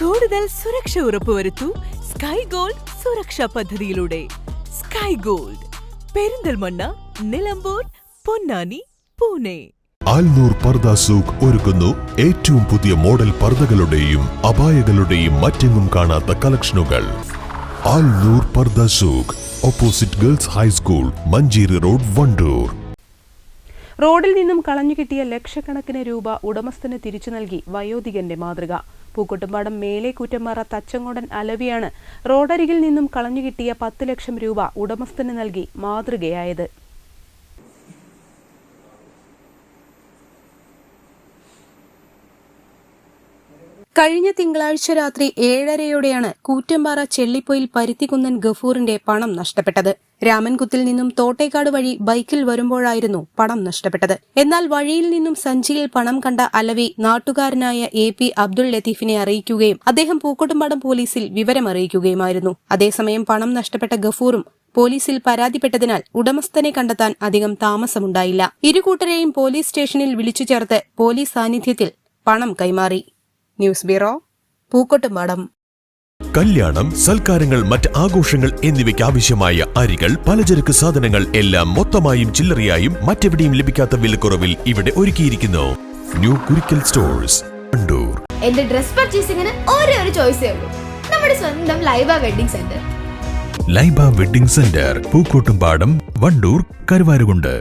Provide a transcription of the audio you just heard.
കൂടുതൽ സുരക്ഷ ഉറപ്പുവരുത്തൂ sky gold സുരക്ഷാ പദ്ധതിയിലൂടെ. Sky Gold Perinthalmanna Nilambur Ponnani Pune. Alnoor പർദ സൂഖ് ഒരുക്കുന്നു ഏറ്റവും പുതിയ മോഡൽ പർദകളുടെയും അപായകളുടെയും മറ്റെങ്ങും കാണാത്ത കളക്ഷനുകൾ. Alnoor Parda Souq opposite girls high school Manjeri road Wandoor. റോഡിൽ നിന്നും കളഞ്ഞു കിട്ടിയ ലക്ഷക്കണക്കിന് രൂപ ഉടമസ്ഥന് തിരിച്ചു നൽകി വയോധികന്റെ മാതൃക. പൂക്കോട്ടുംപാടം മേലെ കൂറ്റമ്പാറ തച്ചങ്കോടൻ അലവിയാണ്. റോഡരികിൽ നിന്നും കളഞ്ഞുകിട്ടിയ പത്ത് ലക്ഷം രൂപ ഉടമസ്ഥന് നൽകി മാതൃകയായത്. കഴിഞ്ഞ തിങ്കളാഴ്ച രാത്രി ഏഴരയോടെയാണ് കൂറ്റമ്പാറ ചെള്ളിപ്പൊയിൽ പരുത്തിക്കുന്നൻ ഗഫൂറിന്റെ പണം നഷ്ടപ്പെട്ടത്. രാമൻകുത്തിൽ നിന്നും തോട്ടേക്കാട് വഴി ബൈക്കിൽ വരുമ്പോഴായിരുന്നു പണം നഷ്ടപ്പെട്ടത്. എന്നാൽ വഴിയിൽ നിന്നും സഞ്ചിയിൽ പണം കണ്ട അലവി നാട്ടുകാരനായ എ പി അബ്ദുൾ ലത്തീഫിനെ അറിയിക്കുകയും അദ്ദേഹം പൂക്കോട്ടുംപാടം പോലീസിൽ വിവരമറിയിക്കുകയുമായിരുന്നു അതേസമയം പണം നഷ്ടപ്പെട്ട ഗഫൂറും പോലീസിൽ പരാതിപ്പെട്ടതിനാൽ ഉടമസ്ഥനെ കണ്ടെത്താൻ അധികം താമസമുണ്ടായില്ല. ഇരുകൂട്ടരെയും പോലീസ് സ്റ്റേഷനിൽ വിളിച്ചു ചേർത്ത് പോലീസ് സാന്നിധ്യത്തിൽ പണം കൈമാറി. ന്യൂസ് ബ്യൂറോ പൂക്കോട്ടുംപാടം കല്യാണം സൽക്കാരങ്ങൾ മറ്റ് ആഘോഷങ്ങൾ എന്നിവയ്ക്ക് ആവശ്യമായ അരികൾ പലചരക്ക് സാധനങ്ങൾ എല്ലാം മൊത്തമായും ചില്ലറയായും മറ്റെവിടെയും ലഭിക്കാത്ത വിലക്കുറവിൽ ഇവിടെ ഒരുക്കിയിരിക്കുന്നു. ന്യൂ കുരിക്കൽ സ്റ്റോഴ്സ് വണ്ടൂർ എന്റെ ഡ്രസ് പർച്ചേസിംഗിന് ഒരേ ഒരു ചോയ്സേ ഉള്ളൂ. നമ്മുടെ സ്വന്തം Laiba wedding centre Laiba wedding centre Pookkottumpadam Wandoor Karuvarakundu.